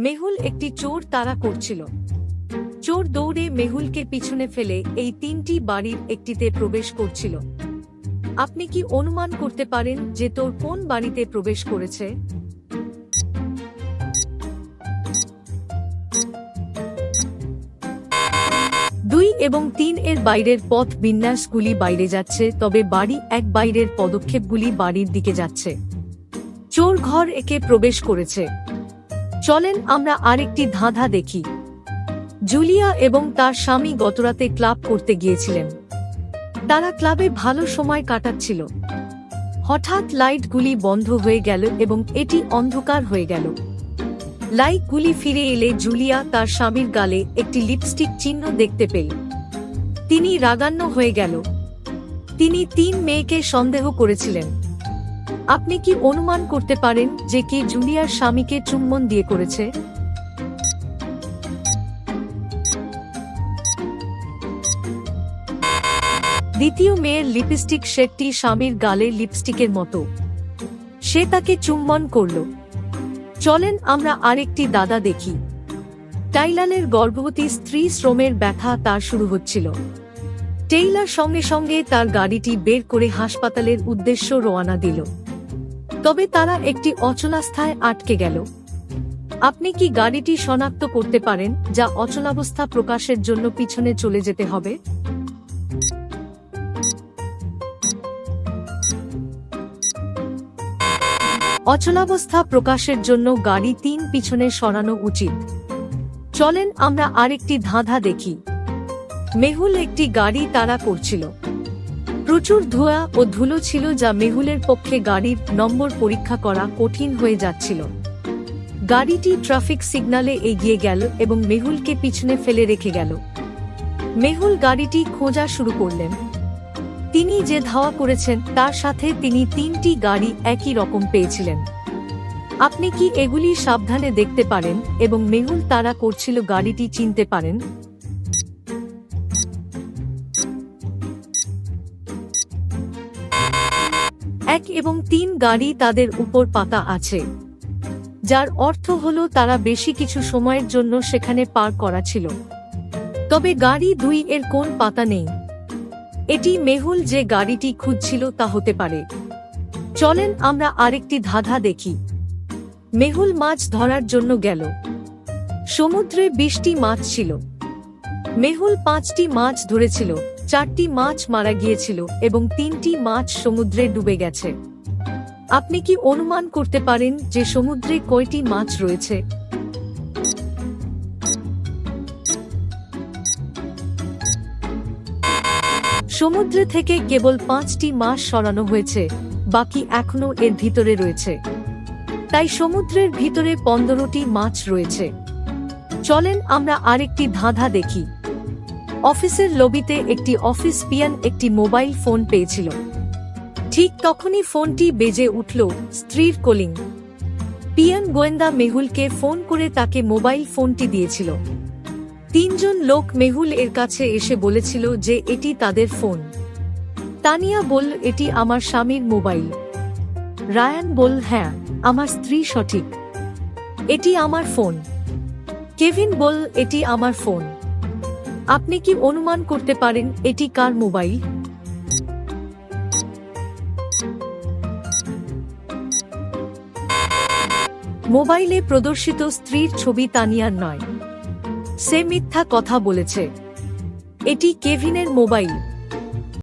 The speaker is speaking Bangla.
মেহুল একটি চোর তাড়া করছিল। চোর দৌড়ে মেহুলকে পিছনে ফেলে এই তিনটি বাড়ির একটিতে প্রবেশ করছিল। আপনি কি অনুমান করতে পারেন যে তোর কোন বাড়িতে প্রবেশ করেছে? দুই এবং তিন এর বাইরের পথ বিন্যাসগুলি বাইরে যাচ্ছে, তবে বাড়ি এক বাইরের পদক্ষেপগুলি বাড়ির দিকে যাচ্ছে। চোর ঘর একে প্রবেশ করেছে। চলেন আমরা আরেকটি ধাঁধা দেখি। জুলিয়া এবং তার স্বামী গতরাতে ক্লাব করতে গিয়েছিলেন। তারা ক্লাবে ভালো সময় কাটাচ্ছিল। হঠাৎ লাইটগুলি বন্ধ হয়ে গেল এবং এটি অন্ধকার হয়ে গেল। লাইটগুলি ফিরে এলে জুলিয়া তার স্বামীর গালে একটি লিপস্টিক চিহ্ন দেখতে পেল। তিনি রাগান্ন হয়ে গেল। তিনি তিন মেয়েকে সন্দেহ করেছিলেন। আপনি কি অনুমান করতে পারেন যে কে জুলিয়ার স্বামীকে চুম্বন দিয়ে করেছে? দ্বিতীয় মেয়ের লিপস্টিক শেডটি স্বামীর গালে লিপস্টিকের মতো। সে তাকে চুম্বন করল। চলেন আমরা আরেকটি দাদা দেখি। টাইলানের গর্ভবতী স্ত্রী শ্রমের ব্যথা তার শুরু হচ্ছিল। টেইলার সঙ্গে সঙ্গে তার গাড়িটি বের করে হাসপাতালের উদ্দেশ্য রওনা দিল। তবে তারা একটি অচলাস্থায় আটকে গেল। আপনি কি গাড়িটি শনাক্ত করতে পারেন, যা অচলাবস্থা প্রকাশের জন্য পিছনে চলে যেতে হবে? অচলাবস্থা প্রকাশের জন্য গাড়ি তিন পিছনে সরানো উচিত। চলেন আমরা আরেকটি ধাঁধা দেখি। মেহুল একটি গাড়ি তাড়া করছিল। প্রচুর ধোঁয়া ও ধুলো ছিল যা মেহুলের পক্ষে গাড়ির নম্বর পরীক্ষা করা কঠিন হয়ে যাচ্ছিল। গাড়িটি ট্রাফিক সিগনালে এগিয়ে গেল এবং মেহুলকে পিছনে ফেলে রেখে গেল। মেহুল গাড়িটি খোঁজা শুরু করলেন। তিনি যে ধাওয়া করেছেন, তার সাথে তিনি তিনটি গাড়ি একই রকম পেয়েছিলেন। আপনি কি এগুলি সাবধানে দেখতে পারেন এবং মেহুল তারা করছিল গাড়িটি চিনতে পারেন? এক এবং তিন গাড়ি তাদের উপর পাতা আছে, যার অর্থ হল তারা বেশি কিছু সময়ের জন্য সেখানে পার করা ছিল। তবে গাড়ি দুই এর কোন পাতা নেই। এটি মেহুল যে গাড়িটি খুঁজছিল তা হতে পারে। চলেন আমরা আরেকটি ধাঁধা দেখি। মেহুল মাছ ধরার জন্য গেল। সমুদ্রে বিশটি মাছ ছিল। মেহুল পাঁচটি মাছ ধরেছিল, চারটি মাছ মারা গিয়েছিল এবং তিনটি মাছ সমুদ্রে ডুবে গেছে। আপনি কি অনুমান করতে পারেন যে সমুদ্রে কয়টি মাছ রয়েছে? সমুদ্র থেকে কেবল পাঁচটি মাস সরানো হয়েছে, বাকি এখনও এর ভিতরে রয়েছে। তাই সমুদ্রের ভিতরে পনেরোটি মাছ রয়েছে। চলেন আমরা আরেকটি ধাঁধা দেখি। অফিসের লবিতে একটি অফিস পিয়ান একটি মোবাইল ফোন পেয়েছিল। ঠিক তখনই ফোনটি বেজে উঠল স্ত্রীর কলিং। পিয়ান গোয়েন্দা মেহুলকে ফোন করে তাকে মোবাইল ফোনটি দিয়েছিল। তিনজন লোক মেহুল এর কাছে এসে বলেছিল যে এটি তাদের ফোন। তানিয়া বল এটি আমার স্বামীর মোবাইল। রায়ান বল হ্যাঁ আমার স্ত্রী সঠিক। এটি আমার ফোন। কেভিন বল এটি আমার ফোন। আপনি কি অনুমান করতে পারেন এটি কার মোবাইল? মোবাইলে প্রদর্শিত স্ত্রীর ছবি তানিয়ার নয়। সে মিথ্যা কথা বলেছে। এটি কেভিনের মোবাইল।